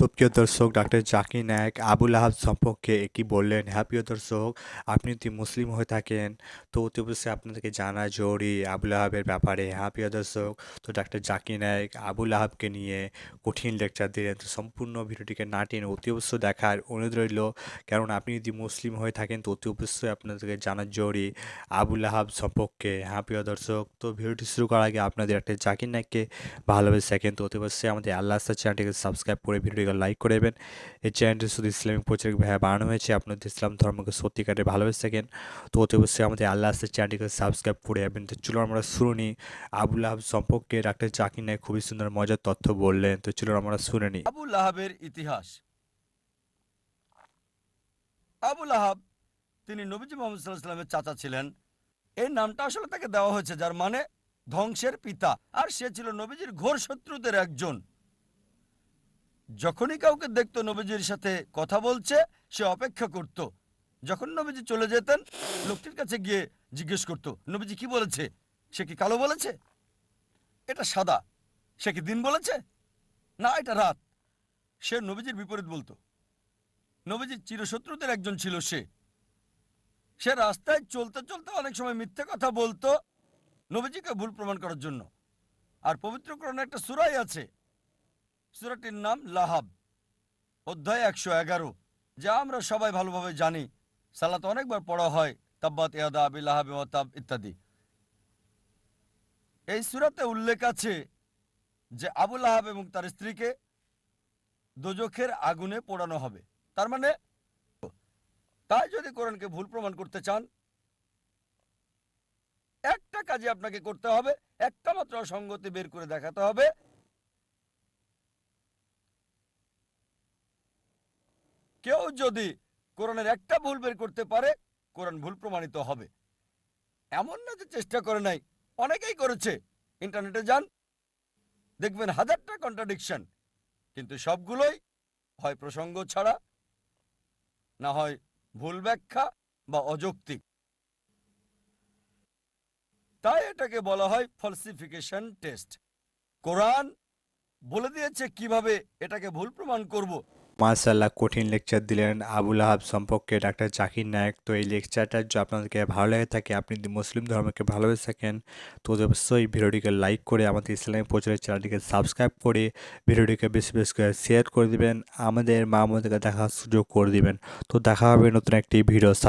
তো প্রিয় দর্শক, ডাক্তার জাকির নায়েক আবুল আহাব সম্পর্কে কি বললেন হ্যাঁ প্রিয় দর্শক, আপনি যদি মুসলিম হয়ে থাকেন, তো অতি অবশ্যই আপনাদেরকে জানা জরুরি আবুল আহাবের ব্যাপারে। হ্যাঁ প্রিয় দর্শক, তো ডাক্তার জাকির নায়েক আবুল আহাবকে নিয়ে কঠিন লেকচার দিলেন। তো সম্পূর্ণ ভিডিওটিকে না টেনে অতি অবশ্যই দেখার অনুরোধ রইল কারণ আপনি যদি মুসলিম হয়ে থাকেন, তো অতি অবশ্যই আপনাদেরকে জানা জরুরি আবুল আহাব সম্পর্কে। হ্যাঁ প্রিয় দর্শক, তো ভিডিওটি শুরু করার আগে আপনাদের একটা জাকির নায়ককে ভালোবেসে থাকেন তো অতি অবশ্যই আমাদের আল্লাহ চ্যানেলটিকে সাবস্ক্রাইব করে ভিডিওটিকে লাইক করে দেবেন। এই চ্যানেলটি শুধু ইসলামিক প্রচারক ভাইয়া বানানো হয়েছে। আপনাদের ইসলাম ধর্মকে সত্যিকারে ভালোবেসে থাকেন। তো অতি অবশ্যই আমাদের আল্লাহ আস্তার চ্যানেলটিকে সাবস্ক্রাইব করে যাবেন তো চলুন আমরা শুনে নিই। আবুল আহাব সম্পর্কে ডাক্তার জাকির নায়েক খুবই সুন্দর মজার তথ্য বললেন। তো চলুন আমরা শুনে নিই। আবু লাহাবের ইতিহাস। আবু লাহাব তিনি নবীজি মোহাম্মদ সাল্লাহ সাল্লামের চাচা ছিলেন। এই নামটা আসলে তাকে দেওয়া হয়েছে, যার মানে ধ্বংসের পিতা। আর সে ছিল নবীজির ঘোর শত্রুদের একজন। যখনই কাউকে দেখত নবীজির সাথে কথা বলছে, সে অপেক্ষা করত। যখন নবীজি চলে যেতেন, লোকটির কাছে গিয়ে জিজ্ঞেস করত, নবীজি কি বলেছে? সে কি কালো বলেছে? এটা সাদা? সে কি দিন বলেছে? না, এটা রাত। সে নবীজির বিপরীত বলতো। নবীজির চিরশত্রুদের একজন ছিল সে। সে রাস্তায় চলতে চলতে অনেক সময় মিথ্যে কথা বলতো নবীজিকে ভুল প্রমাণ করার জন্য। আর পবিত্রকরণে একটা সুরাই আছে। সুরাটির নাম লাহাব, অধ্যায় একশো এগারো, যা আমরা সবাই ভালোভাবে জানি। সালাত অনেকবার পড়া হয়, তাব্বাত ইয়াদা আবি লাহাবে, ওয়াতাব ইত্যাদি। এই সুরাতে উল্লেখ আছে যে আবুল আহাব এবং তার স্ত্রীকে দোজখের আগুনে পোড়ানো হবে। তার মানে তাই যদি কোরআনকে ভুল প্রমাণ করতে চান, একটা কাজে আপনাকে করতে হবে, একটা মাত্র অসঙ্গতি বের করে দেখাতে হবে কেউ যদি কোরআনের একটা ভুল বের করতে পারে, কোরআন ভুল প্রমাণিত হবে। এমন না যে চেষ্টা করে নাই, অনেকেই করেছে। ইন্টারনেটে যান, দেখবেন হাজারটা কন্ট্রাডিকশন কিন্তু সবগুলোই হয় প্রসঙ্গ ছাড়া, না হয় ভুল ব্যাখ্যা বা অযৌক্তিক। তাই এটাকে বলা হয় ফলসিফিকেশন টেস্ট কোরআন বলে দিয়েছে কীভাবে এটাকে ভুল প্রমাণ করব। মার্শাল্লাহ কঠিন লেকচার দিলেন আবুল আহাব সম্পর্কে ডাক্তার জাকির নায়ক। তো এই লেকচারটা যদি আপনাদেরকে ভালো লেগে থাকে, আপনি যদি মুসলিম ধর্মকে ভালোবেসে থাকেন, তো অবশ্যই ভিডিওটিকে লাইক করে আমাদের ইসলামিক প্রচারের চ্যানেলটিকে সাবস্ক্রাইব করে ভিডিওটিকে বেশি বেশি করে শেয়ার করে দেবেন। আমাদের মা আমাদেরকে দেখার সুযোগ করে দিবেন। তো দেখা হবে নতুন একটি ভিডিওর সাথে।